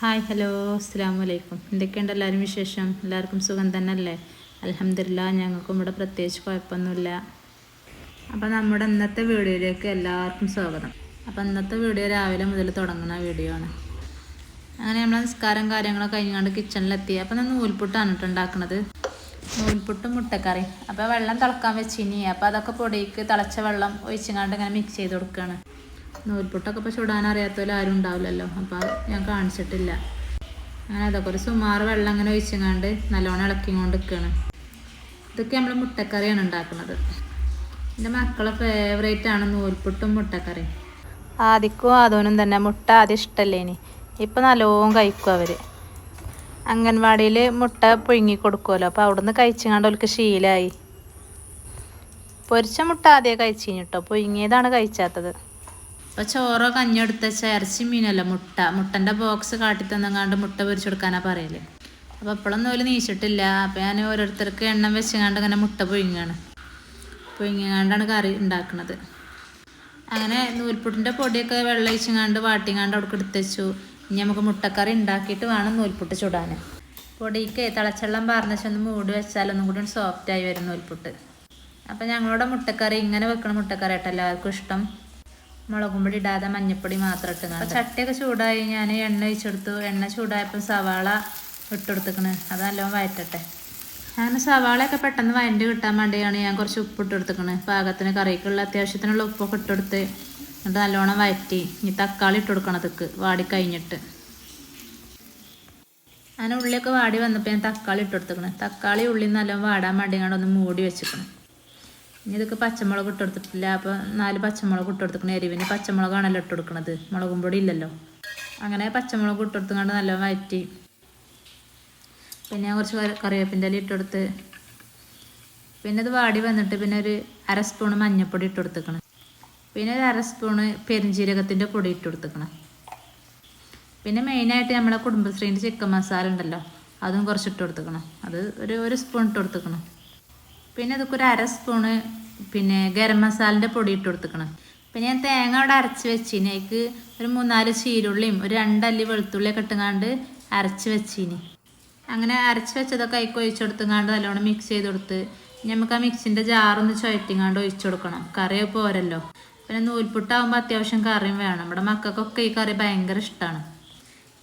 Hi hello അസ്സാം വലൈക്കും എന്തൊക്കെയുണ്ട് എല്ലാവരും വിശേഷം? എല്ലാവർക്കും സുഖം തന്നെ അല്ലേ അലഹമില്ല ഞങ്ങൾക്കും ഇവിടെ പ്രത്യേകിച്ച് കുഴപ്പമൊന്നുമില്ല. അപ്പോൾ നമ്മുടെ ഇന്നത്തെ വീഡിയോയിലേക്ക് എല്ലാവർക്കും സ്വാഗതം. അപ്പോൾ ഇന്നത്തെ വീഡിയോ രാവിലെ മുതൽ തുടങ്ങുന്ന വീഡിയോ ആണ്. അങ്ങനെ നമ്മൾ നിസ്കാരം കാര്യങ്ങളൊക്കെ കഴിഞ്ഞുകൊണ്ട് കിച്ചണിലെത്തി. അപ്പോൾ ഞാൻ നൂൽപുട്ടാണ് കേട്ടോ ഉണ്ടാക്കുന്നത് നൂൽപുട്ടും മുട്ടക്കറി. അപ്പോൾ വെള്ളം തിളക്കാൻ വെച്ചിനി. അപ്പോൾ അതൊക്കെ പൊടിക്ക് തിളച്ച വെള്ളം ഒഴിച്ചങ്ങാണ്ട് ഇങ്ങനെ മിക്സ് ചെയ്ത് കൊടുക്കുകയാണ് നൂൽപുട്ടൊക്കെ ഇപ്പോൾ ചുടാൻ അറിയാത്തവരും ആരും ഉണ്ടാവില്ലല്ലോ. അപ്പോൾ ഞാൻ കാണിച്ചിട്ടില്ല. അങ്ങനെ അതൊക്കെ ഒരു സുമാറ് വെള്ളം അങ്ങനെ ഒഴിച്ചങ്ങാണ്ട് നല്ലോണം ഇളക്കി കൊണ്ട് നിൽക്കുകയാണ് ഇതൊക്കെ നമ്മൾ മുട്ടക്കറിയാണ് ഉണ്ടാക്കുന്നത്. എന്റെ മക്കളെ ഫേവറേറ്റ് ആണ് നൂൽപുട്ടും മുട്ടക്കറി ആദ്യക്കും ആദോനും തന്നെ മുട്ട ആദ്യം ഇഷ്ടമല്ലേ ഇനി ഇപ്പം നല്ലോണം കഴിക്കും അവർ അംഗൻവാടിയിൽ മുട്ട പുഴുങ്ങി കൊടുക്കുമല്ലോ അപ്പോൾ അവിടുന്ന് കഴിച്ചങ്ങാണ്ട് അവർക്ക് ശീലമായി പൊരിച്ച മുട്ട ആദ്യം കഴിച്ചു കഴിഞ്ഞിട്ടോ പുഴുങ്ങിയതാണ് കഴിച്ചാത്തത്. അപ്പോൾ ചോറോ കഞ്ഞെടുത്ത ചേർച്ച ഇറച്ചി മീനല്ല മുട്ട. മുട്ടന്റെ ബോക്സ് കാട്ടി തന്നങ്ങാണ്ട് മുട്ട പൊരിച്ചു കൊടുക്കാനാണ് പറയൽ. അപ്പോഴൊന്നും ഓൽ നീച്ചിട്ടില്ല. അപ്പോൾ ഞാൻ ഓരോരുത്തർക്ക് എണ്ണം വെച്ചങ്ങാണ്ട് അങ്ങനെ മുട്ട പുഴുങ്ങാണ്. പുഴുങ്ങിങ്ങാണ്ടാണ് കറി ഉണ്ടാക്കുന്നത് അങ്ങനെ നൂൽപുട്ടിന്റെ പൊടിയൊക്കെ വെള്ളം ഒഴിച്ചങ്ങാണ്ട് വാട്ടിങ്ങാണ്ട് അവിടെ എടുത്തുവെച്ചു ഇനി നമുക്ക് മുട്ടക്കറി ഉണ്ടാക്കിയിട്ട് വേണം നൂൽപുട്ട് ചുടാൻ പൊടിക്ക് തിളച്ചെള്ളം ഒന്ന് മൂടി വെച്ചാൽ ഒന്നും കൂടി സോഫ്റ്റ് ആയി വരും നൂൽപുട്ട്. അപ്പം ഞങ്ങളുടെ മുട്ടക്കറി ഇങ്ങനെ വെക്കണ മുട്ടക്കറി ആയിട്ട് എല്ലാവർക്കും ഇഷ്ടം. മുളകും പൊടി ഇടാതെ മഞ്ഞപ്പൊടി മാത്രം ഇട്ട് അപ്പോൾ ചട്ടിയൊക്കെ ചൂടായി ഞാൻ എണ്ണ ഒഴിച്ചെടുത്തു. എണ്ണ ചൂടായപ്പോൾ സവാള ഇട്ടെടുത്തേക്കണ്. അത് നല്ലോണം വയറ്റട്ടെ. അങ്ങനെ സവാളയൊക്കെ പെട്ടെന്ന് വയന്റെ കിട്ടാൻ വേണ്ടിയാണ് ഞാൻ കുറച്ച് ഉപ്പ് ഇട്ടെടുത്തേക്കണ് പാകത്തിന് കറിക്കുള്ള അത്യാവശ്യത്തിനുള്ള ഉപ്പൊക്കെ ഇട്ടെടുത്ത് എന്നിട്ട് നല്ലോണം വയറ്റി. ഇനി തക്കാളി ഇട്ട് കൊടുക്കണം അതൊക്കെ. വാടി കഴിഞ്ഞിട്ട്. അങ്ങനെ ഉള്ളിയൊക്കെ വാടി വന്നപ്പോൾ ഞാൻ തക്കാളി ഇട്ട് കൊടുത്തേക്കണ് തക്കാളി ഉള്ളി നല്ലോണം വാടാൻ വേണ്ടി ഒന്ന് മൂടി വെച്ചിക്കണം. ഇനി ഇതൊക്കെ പച്ചമുളക് ഇട്ട് കൊടുത്തിട്ടില്ല. അപ്പോൾ നാല് പച്ചമുളക് ഇട്ട് കൊടുത്തിക്കണം എരിവിന് പച്ചമുളകാണല്ലോ ഇട്ട് കൊടുക്കണത്. മുളകും പൊടി ഇല്ലല്ലോ. അങ്ങനെ പച്ചമുളക് ഇട്ട് കൊടുത്തുകൊണ്ട് നല്ല വയറ്റി. പിന്നെ ഞാൻ കുറച്ച് കറി- കറിവേപ്പിന്റെ ഇല ഇട്ട് കൊടുത്ത്. പിന്നെ ഇത് വാടി വന്നിട്ട് പിന്നെ ഒരു അര സ്പൂണ് മഞ്ഞൾപ്പൊടി ഇട്ട് കൊടുത്തേക്കണം. പിന്നെ ഒരു അര സ്പൂണ് പെരുംജീരകത്തിന്റെ പൊടി ഇട്ട് കൊടുത്തേക്കണം. പിന്നെ മെയിനായിട്ട് നമ്മളെ കുടുംബശ്രീന്റെ ചിക്കൻ മസാല ഉണ്ടല്ലോ. അതും കുറച്ച് ഇട്ട് കൊടുത്തേക്കണം. അത് ഒരു ഒരു സ്പൂൺ ഇട്ട് കൊടുത്തേക്കണം. പിന്നെ ഇതൊക്കെ ഒരു അര സ്പൂണ് പിന്നെ ഗരം മസാലന്റെ പൊടി ഇട്ട് കൊടുത്തേക്കണം. അപ്പം ഞാൻ തേങ്ങ അവിടെ അരച്ച് വെച്ചിനി. അതിക്ക് ഒരു മൂന്നാൽ ചീരുള്ളിയും ഒരു രണ്ടല്ലി വെളുത്തുള്ളിയൊക്കെ ഇട്ടുങ്ങാണ്ട് അരച്ച് വെച്ചിനി. അങ്ങനെ അരച്ച് വെച്ചതൊക്കെ അതിക്ക് ഒഴിച്ചു കൊടുത്തുങ്ങാണ്ട് നല്ലോണം മിക്സ് ചെയ്ത് കൊടുത്ത് നമുക്ക് ആ മിക്സിന്റെ ജാറൊന്ന് ചുഴറ്റിങ്ങാണ്ട് ഒഴിച്ചു കൊടുക്കണം. കറി പോരല്ലോ. പിന്നെ നൂൽപുട്ടാകുമ്പോൾ അത്യാവശ്യം കറിയും വേണം. നമ്മുടെ മക്കൾക്കൊക്കെ ഈ കറി ഭയങ്കര ഇഷ്ടമാണ്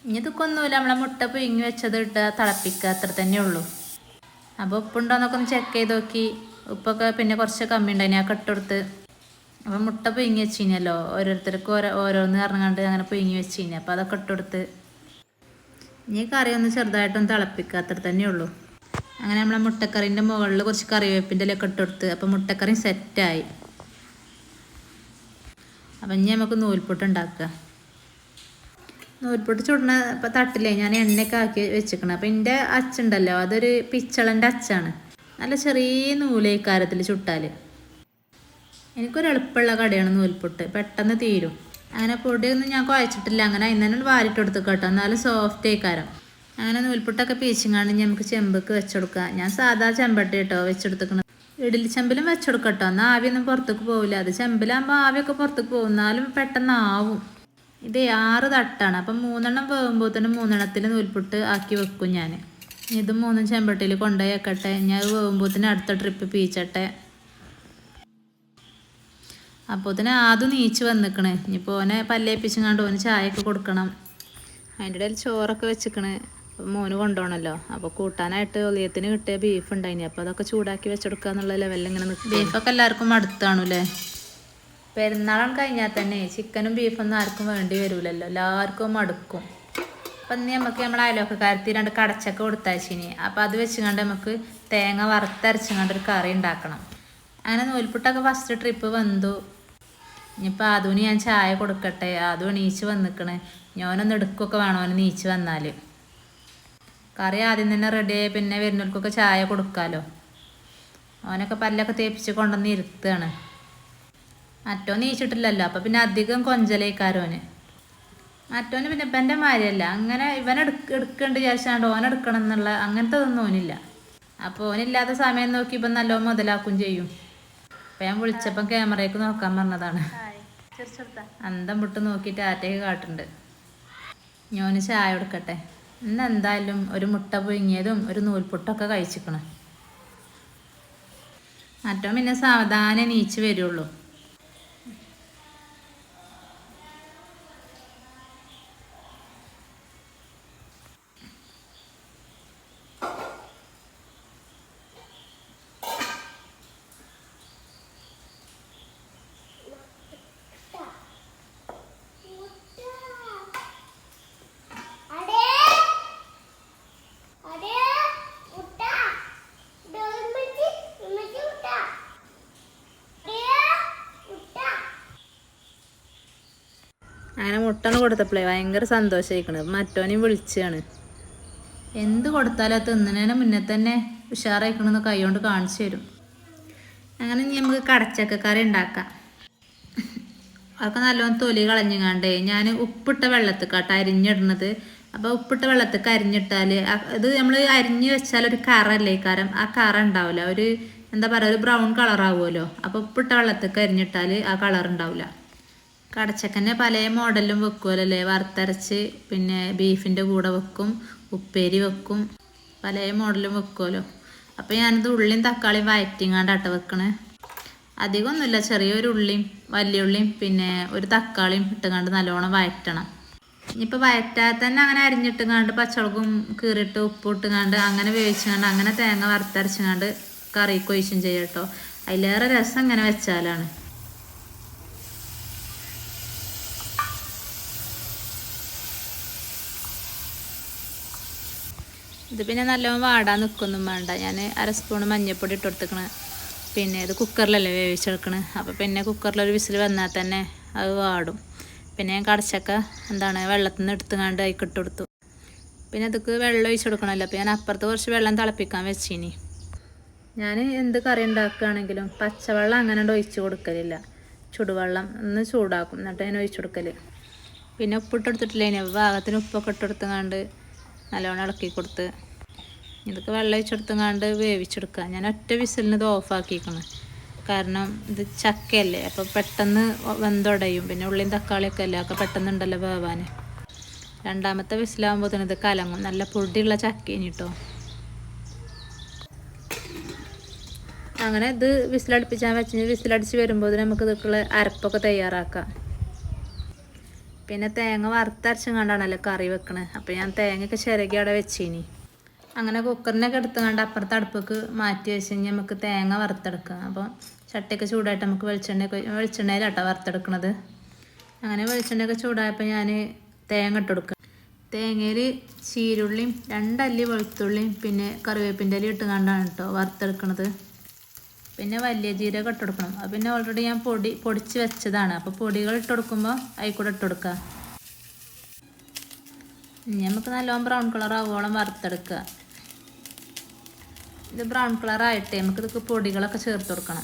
ഇനി ഇതൊക്കെ ഒന്നുമില്ല. നമ്മളെ മുട്ട പുഴുങ്ങി വെച്ചത് ഇട്ട് തിളപ്പിക്കുക അത്ര തന്നെ ഉള്ളൂ. അപ്പോൾ ഉപ്പുണ്ടോന്നൊക്കെ ഒന്ന് ചെക്ക് ചെയ്ത് നോക്കി. ഉപ്പൊക്കെ പിന്നെ കുറച്ച് കമ്മി ഉണ്ടായിന് ആ കട്ടെടുത്ത് അപ്പം മുട്ട പുഴുങ്ങി വെച്ചിനല്ലോ. ഓരോരുത്തർക്ക് ഓരോ ഓരോന്ന് ഇറങ്ങാണ്ട് അങ്ങനെ പുഴുങ്ങി കഴിഞ്ഞാൽ അപ്പോൾ അതൊക്കെ ഇട്ടെടുത്ത് ഇനി കറി ഒന്ന് ചെറുതായിട്ടൊന്ന് തിളപ്പിക്കുക അത്ര തന്നെ ഉള്ളൂ. അങ്ങനെ നമ്മളെ മുട്ടക്കറീന്റെ മുകളിൽ കുറച്ച് കറിവേപ്പിന്റെ ഒക്കെ ഇട്ടെടുത്ത്. അപ്പോൾ മുട്ടക്കറി സെറ്റായി. അപ്പം ഇനി നമുക്ക് നൂൽപ്പൊട്ട് ഉണ്ടാക്കുക. നൂൽപ്പൊട്ട് ചുടുന്ന ഇപ്പം തട്ടില്ലേ? ഞാൻ എണ്ണയൊക്കെ ആക്കി വെച്ചിരിക്കണം. അപ്പം എന്റെ അച്ചുണ്ടല്ലോ. അതൊരു പിച്ചളന്റെ അച്ചാണ്. നല്ല ചെറിയ നൂലേക്കാരത്തിൽ ചുട്ടാൽ. എനിക്കൊരു എളുപ്പമുള്ള കടയാണ് നൂൽപുട്ട്. പെട്ടെന്ന് തീരും. അങ്ങനെ പൊടിയൊന്നും ഞാൻ കുഴച്ചിട്ടില്ല. അങ്ങനെ അതിന് തന്നെ വാരിട്ട് കൊടുത്തു കേട്ടോ. എന്നാലും സോഫ്റ്റ് ആയിക്കാരം. അങ്ങനെ നൂൽപുട്ടൊക്കെ പീച്ചിങ്ങാണ്ട് ഇനി നമുക്ക് ചെമ്പക്ക് വെച്ചെടുക്കാം ഞാൻ സാധാ ചെമ്പട്ടി കേട്ടോ വെച്ചെടുത്തേക്കണത് ഇഡലി ചെമ്പിലും വെച്ചെടുക്കട്ടോ. എന്നാൽ ആവിയൊന്നും പുറത്തേക്ക് പോവില്ല. അത് ചെമ്പിലാകുമ്പോൾ ആവിയൊക്കെ പുറത്തേക്ക് പോകും. എന്നാലും പെട്ടെന്ന് ആവും. ഇത് ആറ് തട്ടാണ്. അപ്പം മൂന്നെണ്ണം പോകുമ്പോൾ തന്നെ മൂന്നെണ്ണത്തിൽ നൂൽപുട്ട് ആക്കി വെക്കും ഞാൻ. ഇത് മൂന്നും ചെമ്പട്ടിയിൽ കൊണ്ടുപോയി വെക്കട്ടെ ഞാൻ അത് പോകുമ്പോത്തിന് അടുത്ത ട്രിപ്പ് പീച്ചട്ടെ. അപ്പോൾ തന്നെ ആദ്യം നീച്ച് വന്നിക്കണ്. ഇനിയിപ്പോൾ ഓനെ പല്ലേപ്പിച്ചുങ്ങാണ്ട് ഓന് ചായയൊക്കെ കൊടുക്കണം. അതിന്റെ ഇടയിൽ ചോറൊക്കെ വെച്ചിക്കണ്. മോന് കൊണ്ടുപോകണമല്ലോ അപ്പോൾ കൂട്ടാനായിട്ട് ഒലിയത്തിന് കിട്ടിയ ബീഫ് ഉണ്ടായിനി. അപ്പോൾ അതൊക്കെ ചൂടാക്കി വെച്ചെടുക്കുക എന്നുള്ള ലെവലിൽ ഇങ്ങനെ നിൽക്കും ബീഫൊക്കെ എല്ലാവർക്കും അടുത്താണല്ലേ പെരുന്നാളാണ് കഴിഞ്ഞാൽ തന്നെ ചിക്കനും ബീഫൊന്നും ആർക്കും വേണ്ടി വരില്ലല്ലോ എല്ലാവർക്കും മടുക്കും. അപ്പം ഇന്ന് നമുക്ക് നമ്മളെ അയലോക്കക്കാരത്തി രണ്ട് കടച്ചക്ക ശനി അപ്പം അത് വെച്ചുകൊണ്ട് നമുക്ക് തേങ്ങ വറുത്തരച്ചുകൊണ്ട് ഒരു കറി ഉണ്ടാക്കണം. അങ്ങനെ നൂൽപുട്ടൊക്കെ ഫസ്റ്റ് ട്രിപ്പ് വന്നു. ഇനിയിപ്പോൾ അതുവിന് ഞാൻ ചായ കൊടുക്കട്ടെ. അതും എണീച്ച് വന്നിക്കണ്. ഞാനൊന്ന് എടുക്കുകയൊക്കെ വേണം അവന് നീച്ച് വന്നാൽ കറി ആദ്യം തന്നെ റെഡിയായി പിന്നെ വരുന്നവർക്കൊക്കെ ചായ കൊടുക്കാമല്ലോ അവനൊക്കെ പല്ലൊക്കെ തേപ്പിച്ച് കൊണ്ടുവന്ന് ഇരുത്തുകയാണ് മറ്റോ നീച്ചിട്ടില്ലല്ലോ. അപ്പം പിന്നെ അധികം കൊഞ്ചലേക്കാരോന് മറ്റോന് പിന്നെ ഇപ്പം എന്റെ മാരിയല്ല. അങ്ങനെ ഇവൻ എടുക്ക എടുക്കേണ്ട വിചാരിച്ചാണ്ട് ഓൻ എടുക്കണം എന്നുള്ള അങ്ങനത്തെ ഒന്നും ഓനില്ല. അപ്പോൾ ഓനില്ലാത്ത സമയം നോക്കി ഇപ്പം നല്ലോ മുതലാക്കും ചെയ്യും. അപ്പം ഞാൻ വിളിച്ചപ്പം ക്യാമറയ്ക്ക് നോക്കാൻ പറഞ്ഞതാണ്. അന്തം വിട്ട് നോക്കിയിട്ട് ആറ്റേക്ക് കാട്ടുണ്ട്. ഞാൻ ചായ കൊടുക്കട്ടെ. ഇന്ന് എന്തായാലും ഒരു മുട്ട പുഴുങ്ങിയതും ഒരു നൂൽപുട്ടൊക്കെ കഴിച്ചിക്കണം. മറ്റോ പിന്നെ സാവധാനം നീച്ച് വരുള്ളൂ. അങ്ങനെ മുട്ടണ് കൊടുത്തപ്പോഴേ ഭയങ്കര സന്തോഷമായിക്കണ് മറ്റോനെയും വിളിച്ചാണ്. എന്ത് കൊടുത്താലും അത് മുന്നേ തന്നെ ഉഷാറായിക്കണമെന്ന് കൈകൊണ്ട് കാണിച്ചു തരും. അങ്ങനെ ഇനി നമുക്ക് കടച്ചക്ക കറി ഉണ്ടാക്കാം. അതൊക്കെ നല്ലോണം തൊലി കളഞ്ഞുങ്ങാണ്ടേ ഞാൻ ഉപ്പിട്ട വെള്ളത്തിൽ വെള്ളത്തിക്കാട്ട് അരിഞ്ഞിടുന്നത്. അപ്പോൾ ഉപ്പിട്ട വെള്ളത്തിക്ക് അരിഞ്ഞിട്ടാൽ ഇത് നമ്മൾ അരിഞ്ഞ് വെച്ചാൽ ഒരു കറല്ലേ കാരണം ആ കറ ഉണ്ടാവില്ല ഒരു എന്താ പറയുക ഒരു ബ്രൗൺ കളറാവുമല്ലോ. അപ്പോൾ ഉപ്പിട്ട വെള്ളത്തിക്ക് അരിഞ്ഞിട്ടാൽ ആ കളർ ഉണ്ടാവില്ല കടച്ചക്കന്നെ പല മോഡലും വെക്കുമല്ലേ വറുത്തരച്ച് പിന്നെ ബീഫിന്റെ കൂടെ വെക്കും ഉപ്പേരി വെക്കും പല മോഡലും വെക്കുമല്ലോ അപ്പോൾ ഞാനിത് ഉള്ളിയും തക്കാളിയും വയറ്റിങ്ങാണ്ടാട്ട വെക്കണേ. അധികമൊന്നുമില്ല ചെറിയൊരു ഉള്ളിയും വലിയ ഉള്ളിയും പിന്നെ ഒരു തക്കാളിയും ഇട്ടുകൊണ്ട് നല്ലോണം വയറ്റണം. ഇനിയിപ്പോൾ വയറ്റാതെ തന്നെ അങ്ങനെ അരിഞ്ഞിട്ടുങ്ങാണ്ട് പച്ചമുളകും കീറിയിട്ട് ഉപ്പ് ഇട്ടുങ്ങാണ്ട് അങ്ങനെ വേവിച്ചുകൊണ്ട് അങ്ങനെ തേങ്ങ വറുത്തരച്ചുങ്ങാണ്ട് കറി കൊയ്ച്ചും ചെയ്യട്ടോ അതിലേറെ രസം ഇങ്ങനെ വെച്ചാലാണ്. ഇത് പിന്നെ നല്ലോണം വാടാൻ നിൽക്കൊന്നും വേണ്ട. ഞാൻ അര സ്പൂൺ മഞ്ഞൾപ്പൊടി ഇട്ട് കൊടുത്തേക്കണേ പിന്നെ ഇത് കുക്കറിലല്ലേ വേവിച്ചെടുക്കണ്. അപ്പോൾ പിന്നെ കുക്കറിലൊരു വിസിൽ വന്നാൽ തന്നെ അത് വാടും. പിന്നെ ഞാൻ കടച്ചക്ക എന്താണ് വെള്ളത്തിൽ നിന്ന് എടുത്തുകൊണ്ട് അതിക്ക് ഇട്ട് കൊടുത്തു പിന്നെ അതൊക്കെ വെള്ളം ഒഴിച്ചു കൊടുക്കണമല്ലോ. അപ്പോൾ ഞാൻ അപ്പുറത്ത് കുറച്ച് വെള്ളം തിളപ്പിക്കാൻ വെച്ചിനി. ഞാൻ എന്ത് കറി ഉണ്ടാക്കുകയാണെങ്കിലും പച്ചവെള്ളം അങ്ങനെ ഒഴിച്ചു കൊടുക്കലില്ല. ചുടുവെള്ളം ഒന്ന് ചൂടാക്കും. എന്നിട്ട് ഞാൻ ഒഴിച്ചു കൊടുക്കൽ പിന്നെ ഉപ്പിട്ടെടുത്തിട്ടില്ല ഇനി ഭാഗത്തിന് ഉപ്പൊക്കെ ഇട്ടെടുത്തുകൊണ്ട് നല്ലോണം ഇളക്കി കൊടുത്ത്. ഇതൊക്കെ വെള്ളം ഒഴിച്ചെടുത്തുങ്ങാണ്ട് വേവിച്ചെടുക്കുക. ഞാൻ ഒറ്റ വിസിലിന് ഇത് ഓഫാക്കിക്കണം കാരണം ഇത് ചക്കയല്ലേ അപ്പോൾ പെട്ടെന്ന് വെന്തുടയും. പിന്നെ ഉള്ളിയും തക്കാളിയൊക്കെ അല്ലേ ഒക്കെ പെട്ടെന്ന് ഉണ്ടല്ലോ വേവാൻ. രണ്ടാമത്തെ വിസിലാകുമ്പോഴത്തേന് ഇത് കലങ്ങും. നല്ല പൊടിയുള്ള ചക്കേനി കേട്ടോ അങ്ങനെ ഇത് വിസിലടുപ്പിച്ചാൽ വെച്ച് വിസിലടിച്ച് വരുമ്പോൾ നമുക്ക് ഇതൊക്കെ അരപ്പൊക്കെ തയ്യാറാക്കാം. പിന്നെ തേങ്ങ വറുത്തരച്ചും കണ്ടാണല്ലോ കറി വെക്കണേ. അപ്പോൾ ഞാൻ തേങ്ങയൊക്കെ ചിരകി അവിടെ വെച്ചിനി. അങ്ങനെ കുക്കറിനൊക്കെ എടുത്തുകൊണ്ട് അപ്പുറത്തെ അടുപ്പേക്ക് മാറ്റി വെച്ച് കഴിഞ്ഞാൽ നമുക്ക് തേങ്ങ വറുത്തെടുക്കാം. അപ്പോൾ ചട്ടയൊക്കെ ചൂടായിട്ട് നമുക്ക് വെളിച്ചെണ്ണയൊക്കെ വെളിച്ചെണ്ണയിലാട്ടോ വറുത്തെടുക്കണത്. അങ്ങനെ വെളിച്ചെണ്ണയൊക്കെ ചൂടായപ്പോൾ ഞാൻ തേങ്ങ ഇട്ട് കൊടുക്കുക തേങ്ങയിൽ ചീരുള്ളിയും രണ്ടല്ലി വെളുത്തുള്ളിയും പിന്നെ കറിവേപ്പിന്റെ ഇല ഇട്ട് കണ്ടാണ് കേട്ടോ വറുത്തെടുക്കണത്. പിന്നെ വലിയ ജീരകം ഇട്ട് കൊടുക്കണം. അത് പിന്നെ ഓൾറെഡി ഞാൻ പൊടി പൊടിച്ച് വെച്ചതാണ്. അപ്പോൾ പൊടികൾ ഇട്ട് കൊടുക്കുമ്പോൾ അതിൽ കൂടെ ഇട്ട് കൊടുക്കുക നമുക്ക് നല്ലോണം ബ്രൗൺ കളർ ആവോളം വറുത്തെടുക്കുക ഇത് ബ്രൗൺ കളർ ആയിട്ടേ നമുക്ക് ഇതൊക്കെ പൊടികളൊക്കെ ചേർത്ത് കൊടുക്കണം.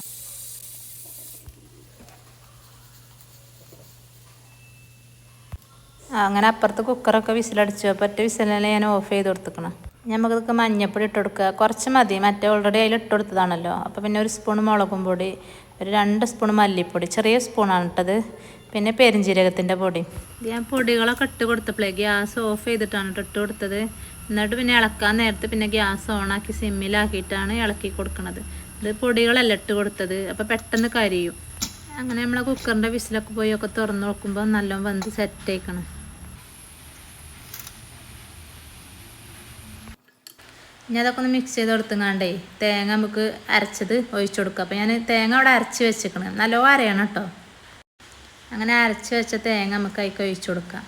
അങ്ങനെ അപ്പുറത്ത് കുക്കറൊക്കെ വിസിലടിച്ചു. അപ്പോൾ ഒറ്റ വിസിലിനെ ഞാൻ ഓഫ് ചെയ്ത് കൊടുത്തുക്കണം. നമുക്കിതൊക്കെ മഞ്ഞപ്പൊടി ഇട്ട് കൊടുക്കുക. കുറച്ച് മതി. മറ്റേ ഓൾറെഡി അതിൽ ഇട്ട് കൊടുത്തതാണല്ലോ. അപ്പോൾ പിന്നെ ഒരു സ്പൂൺ മുളകും പൊടി ഒരു രണ്ട് സ്പൂൺ മല്ലിപ്പൊടി ചെറിയ സ്പൂണാണ് ഇട്ടത്. പിന്നെ പെരിഞ്ജീരകത്തിന്റെ പൊടി. ഞാൻ പൊടികളൊക്കെ ഇട്ട് കൊടുത്തപ്പോഴേ ഗ്യാസ് ഓഫ് ചെയ്തിട്ടാണ് ട്ടോ ഇട്ട് കൊടുത്തത്. എന്നിട്ട് പിന്നെ ഇളക്കാൻ നേരത്ത് പിന്നെ ഗ്യാസ് ഓണാക്കി സിമ്മിലാക്കിയിട്ടാണ് ഇളക്കി കൊടുക്കുന്നത് ഇത് പൊടികളല്ല ഇട്ട് കൊടുത്തത്? അപ്പോൾ പെട്ടെന്ന് കരിയും. അങ്ങനെ നമ്മളെ കുക്കറിന്റെ വിസിലൊക്കെ പോയി ഒക്കെ തുറന്ന് നോക്കുമ്പോൾ നല്ലോണം സെറ്റ് ആയിക്കണം. ഇനി അതൊക്കെ ഒന്ന് മിക്സ് ചെയ്ത് കൊടുത്തുങ്ങാണ്ടേ തേങ്ങ നമുക്ക് അരച്ചത് ഒഴിച്ചു കൊടുക്കുക അപ്പോൾ ഞാൻ തേങ്ങ അവിടെ അരച്ച് വെച്ചിക്കണം. നല്ലോ അരയണം കേട്ടോ അങ്ങനെ അരച്ച് വെച്ച തേങ്ങ നമുക്ക് അതിക്ക് ഒഴിച്ചു കൊടുക്കാം.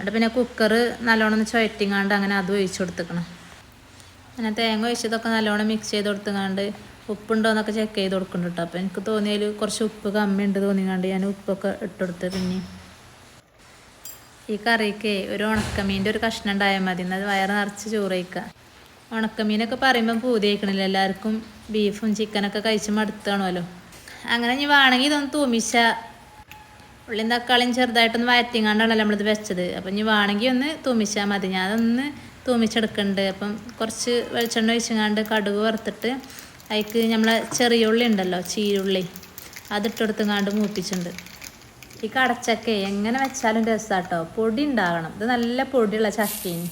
എന്നിട്ട് പിന്നെ കുക്കർ നല്ലോണം ചുഴറ്റിങ്ങാണ്ട് അങ്ങനെ അത് ഒഴിച്ചു കൊടുത്തേക്കണം. അങ്ങനെ തേങ്ങ ഒഴിച്ചതൊക്കെ നല്ലോണം മിക്സ് ചെയ്ത് കൊടുത്തങ്ങാണ്ട് ഉപ്പുണ്ടോ എന്നൊക്കെ ചെക്ക് ചെയ്ത് കൊടുക്കുന്നുണ്ട് കേട്ടോ അപ്പോൾ എനിക്ക് തോന്നിയതിൽ കുറച്ച് ഉപ്പ് കമ്മിയുണ്ട് തോന്നിങ്ങാണ്ട് ഞാൻ ഉപ്പൊക്കെ ഇട്ടുകൊടുത്ത് പിന്നെ ഈ കറിക്ക് ഒരു ഉണക്കമീന്റെ ഒരു കഷ്ണം ഉണ്ടായാൽ മതി. എന്നാൽ വയറ് നിറച്ച് ചോറ് കഴിക്കുക ഉണക്കമീനൊക്കെ പറയുമ്പോൾ പൂതി കഴിക്കണില്ല. എല്ലാവർക്കും ബീഫും ചിക്കനൊക്കെ കഴിച്ച് മടുത്താണല്ലോ. അങ്ങനെ ഇനി വേണമെങ്കിൽ ഇതൊന്ന് തൂമിച്ച ഉള്ളിയും തക്കാളിയും ചെറുതായിട്ടൊന്ന് വയറ്റിങ്ങാണ്ടാണല്ലോ നമ്മളിത് വെച്ചത്. അപ്പം ഇനി വേണമെങ്കിൽ ഒന്ന് തൂമിച്ചാൽ മതി. ഞാൻ അതൊന്ന് തൂമിച്ചെടുക്കുന്നുണ്ട് അപ്പം കുറച്ച് വെളിച്ചെണ്ണ ഒഴിച്ചങ്ങാണ്ട് കടുക് വറുത്തിട്ട് അതിക്ക് നമ്മളെ ചെറിയ ഉള്ളി ഉണ്ടല്ലോ ചീരുള്ളി അതിട്ടെടുത്തങ്ങാണ്ട് മൂപ്പിച്ചിട്ടുണ്ട് ഈ കടച്ചക്ക എങ്ങനെ വെച്ചാലും രസമാട്ടോ പൊടി ഉണ്ടാകണം. ഇത് നല്ല പൊടിയുള്ള ചക്കീന്.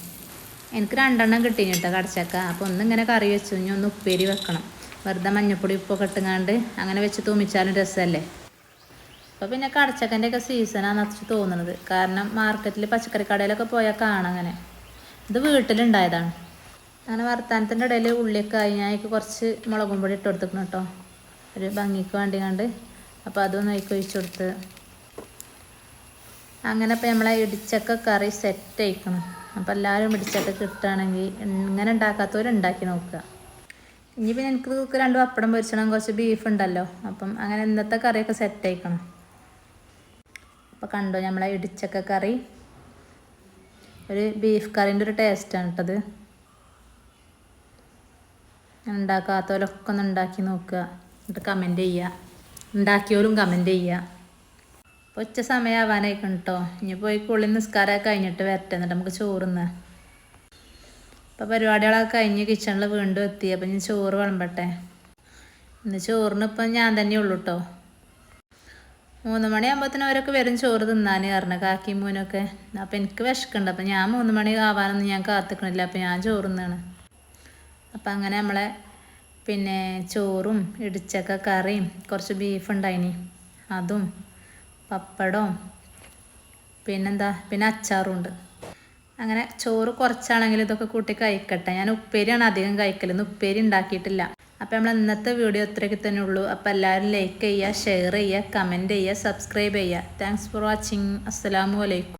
എനിക്ക് രണ്ടെണ്ണം കിട്ടീന് കേട്ടോ കടച്ചക്ക. അപ്പോൾ ഒന്നിങ്ങനെ കറി വെച്ചു. ഇനി ഒന്ന് ഉപ്പേരി വെക്കണം. വെറുതെ മഞ്ഞപ്പൊടി ഉപ്പൊക്കെ ഇട്ടുങ്ങാണ്ട് അങ്ങനെ വെച്ച് തൂമിച്ചാലും രസമല്ലേ അപ്പോൾ പിന്നെ കടച്ചക്കന്റെ ഒക്കെ സീസണാന്ന് വെച്ച് തോന്നുന്നത് കാരണം മാർക്കറ്റിൽ പച്ചക്കറി കടയിലൊക്കെ പോയാൽ കാണാം അങ്ങനെ. ഇത് വീട്ടിലുണ്ടായതാണ്. അങ്ങനെ വർത്താനത്തിന്റെ ഇടയിൽ ഉള്ളിയൊക്കെ ആയി. ഞാൻ കുറച്ച് മുളകും പൊടി ഇട്ട് കൊടുത്തിക്കണം കേട്ടോ. ഒരു ഭംഗിക്ക് വേണ്ടി കണ്ട് അപ്പോൾ അതൊന്ന് അതിക്ക് ഒഴിച്ചു കൊടുത്ത്. അങ്ങനെ ഇപ്പോൾ നമ്മളെ ഇടിച്ചക്ക കറി സെറ്റ് ആയിക്കണം. അപ്പോൾ എല്ലാവരും ഇടിച്ചക്ക കിട്ടുകയാണെങ്കിൽ ഇങ്ങനെ ഉണ്ടാക്കാത്തവരുണ്ടാക്കി നോക്കുക. ഇനി പിന്നെ എനിക്ക് രണ്ട് പപ്പടം പൊരിച്ചണം. കുറച്ച് ബീഫ് ഉണ്ടല്ലോ. അപ്പം അങ്ങനെ ഇന്നത്തെ കറിയൊക്കെ സെറ്റ് ആയിക്കണം. അപ്പോൾ കണ്ടോ നമ്മളെ ഇടിച്ചക്ക കറി? ഒരു ബീഫ് കറീന്റെ ഒരു ടേസ്റ്റാണ് കേട്ടത് ഉണ്ടാക്കാത്തവരൊക്കെ ഒന്ന് ഉണ്ടാക്കി നോക്കുക. എന്നിട്ട് കമന്റ് ചെയ്യുക. ഉണ്ടാക്കിയവരും കമന്റ് ചെയ്യുക. അപ്പോൾ ഉച്ച സമയമാവാനായിക്കണം കേട്ടോ ഇനി പോയി കുളി നിസ്കാരമൊക്കെ കഴിഞ്ഞിട്ട് വരട്ടെ. എന്നിട്ട് നമുക്ക് ചോറുന്ന അപ്പോൾ പരിപാടികളൊക്കെ കഴിഞ്ഞ് കിച്ചണിൽ വീണ്ടും എത്തി. അപ്പം ഞാൻ ചോറ് വിളമ്പട്ടെ. ഇന്ന് ചോറിന് ഇപ്പം ഞാൻ തന്നെ ഉള്ളൂ കേട്ടോ മൂന്ന് മണിയാകുമ്പോഴത്തേനും അവരൊക്കെ വരും ചോറ് തിന്നാൻ കാരണം കാക്കി മൂനൊക്കെ. അപ്പം എനിക്ക് വിശക്കുണ്ട് അപ്പം ഞാൻ മൂന്ന് മണി ആവാനൊന്നും ഞാൻ കാത്തിക്കണില്ല. അപ്പം ഞാൻ ചോറ് തിന്നാണ്. അപ്പം അങ്ങനെ നമ്മളെ പിന്നെ ചോറും ഇടിച്ചക്ക കറിയും കുറച്ച് ബീഫ് ഉണ്ടായിനി. അതും പപ്പടവും പിന്നെന്താ? പിന്നെ അച്ചാറും ഉണ്ട്. അങ്ങനെ ചോറ് കുറച്ചാണെങ്കിലും ഇതൊക്കെ കൂട്ടി കഴിക്കട്ടെ. ഞാൻ ഉപ്പേരിയാണ് അധികം കഴിക്കൽ ഇന്ന് ഉപ്പേരി ഉണ്ടാക്കിയിട്ടില്ല. അപ്പം നമ്മൾ ഇന്നത്തെ വീഡിയോ ഇത്രയൊക്കെ തന്നെ ഉള്ളൂ. അപ്പോൾ എല്ലാവരും ലൈക്ക് ചെയ്യുക ഷെയർ ചെയ്യുക കമന്റ് ചെയ്യുക സബ്സ്ക്രൈബ് ചെയ്യുക. താങ്ക്സ് ഫോർ വാച്ചിങ് അസ്സലാമു അലൈക്കും.